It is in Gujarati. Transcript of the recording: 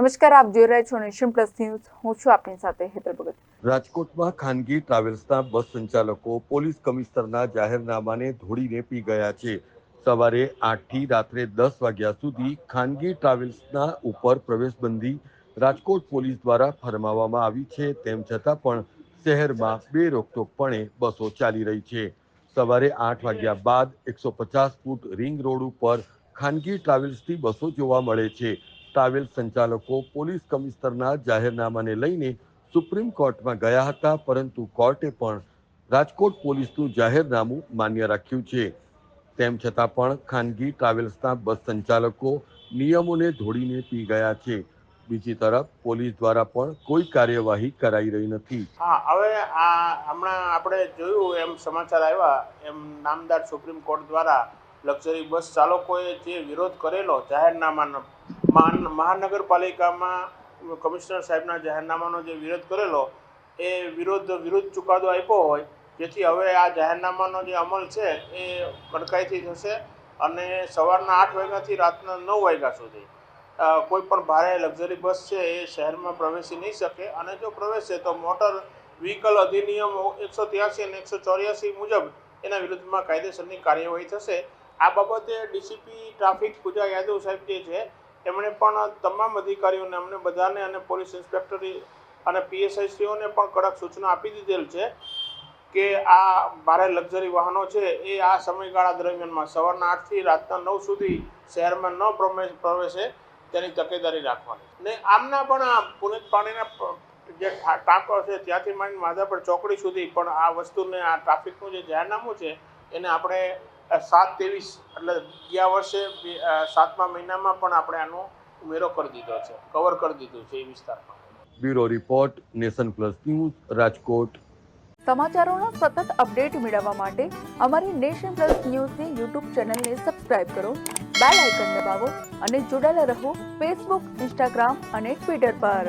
નમસ્કાર, આપ જોઈ રહ્યા છો નેશન પ્લસ ન્યૂઝ. હું છું આપની સાથે હેતર ભગત. રાજકોટમાં ખાનગી ટ્રાવેલ્સના બસ સંચાલકો, પોલીસ કમિશનરના જાહેરનામાને ધોળીને પી ગયા છે. સવારે આઠથી રાત્રે દસ વાગ્યા સુધી ખાનગી ટ્રાવેલ્સના ઉપર પ્રવેશબંધી રાજકોટ પોલીસ દ્વારા ફરમાવવામાં આવી છે. તેમ છતાં પણ શહેરમાં બે રોકટોકપણે બસો ચાલી રહી છે. સવારે આઠ વાગ્યા બાદ એકસો પચાસ ફૂટ રિંગ રોડ ઉપર ખાનગી ટ્રાવેલ્સની બસો જોવા મળે છે. ટ્રાવેલ્સ સંચાલકો, પોલીસ કમિશનરના જાહેરનામાને લઈને સુપ્રીમ કોર્ટમાં ગયા હતા, પરંતુ કોર્ટે પણ રાજકોટ પોલીસનું જાહેરનામું માન્ય રાખ્યું છે. તેમ છતાં પણ ખાનગી ટ્રાવેલ્સના બસ સંચાલકો નિયમોને ધોળીને પી ગયા છે. બીજી તરફ, પોલીસ દ્વારા પણ કોઈ કાર્યવાહી કરાઈ રહી નથી. હા, હવે આ હમણાં આપણે જોયું, એમ સમાચાર આવ્યા, એમ નામદાર સુપ્રીમ કોર્ટ દ્વારા લક્ઝરી બસ ચાલકોએ જે વિરોધ કરેલો, જાહેરનામાનો મહાનગરપાલિકામાં કમિશનર સાહેબના જાહેરનામાનો જે વિરોધ કરેલો, એ વિરોધ વિરુદ્ધ ચુકાદો આપ્યો હોય, જેથી હવે આ જાહેરનામાનો જે અમલ છે, એ કડકાઈથી થશે અને સવારના આઠ વાગ્યાથી રાતના નવ વાગ્યા સુધી. કોઈ પણ ભારે લક્ઝરી બસ છે, એ શહેરમાં પ્રવેશી નહીં શકે અને જો પ્રવેશે તો મોટર વ્હીકલ અધિનિયમ એકસો ત્યાસી અને એકસો ચોર્યાસી મુજબ એના વિરુદ્ધમાં કાયદેસરની કાર્યવાહી થશે. આ બાબતે ડીસીપી ટ્રાફિક પૂજા યાદવ સાહેબ જે છે એમણે પણ તમામ અધિકારીઓને, અમને બધાને અને પોલીસ ઇન્સ્પેક્ટર અને પીએસઆઈસીઓને પણ કડક સૂચના આપી દીધેલ છે કે આ ભારે લક્ઝરી વાહનો છે એ આ સમયગાળા દરમિયાનમાં સવારના આઠથી રાતના નવ સુધી શહેરમાં ન પ્રવેશ તેની તકેદારી રાખવાની. ને આમના પણ આ પુનિત પાણીના જે ટાંકો છે ત્યાંથી માંડીને માધાપર ચોકડી સુધી પણ આ વસ્તુને, આ ટ્રાફિકનું જે જાહેરનામું છે એને આપણે સાત ત્રેવીસ એટલે ગયા વર્ષે સાતમા મહિનામાં પણ આપણે આનો ઉમેરો કરી દીધો છે કવર કરી દીધું છે એ વિસ્તારમાં. Bureau report Nation Plus News Rajkot. સમાચારોના સતત અપડેટ મેળવવા માટે અમારી નેશન પ્લસ ન્યૂઝની યુટ્યુબ ચેનલને સબસ્ક્રાઇબ કરો બેલ આઇકન દબાવો અને જોડાયેલા રહો ફેસબુક ઇન્સ્ટાગ્રામ અને ટ્વિટર પર.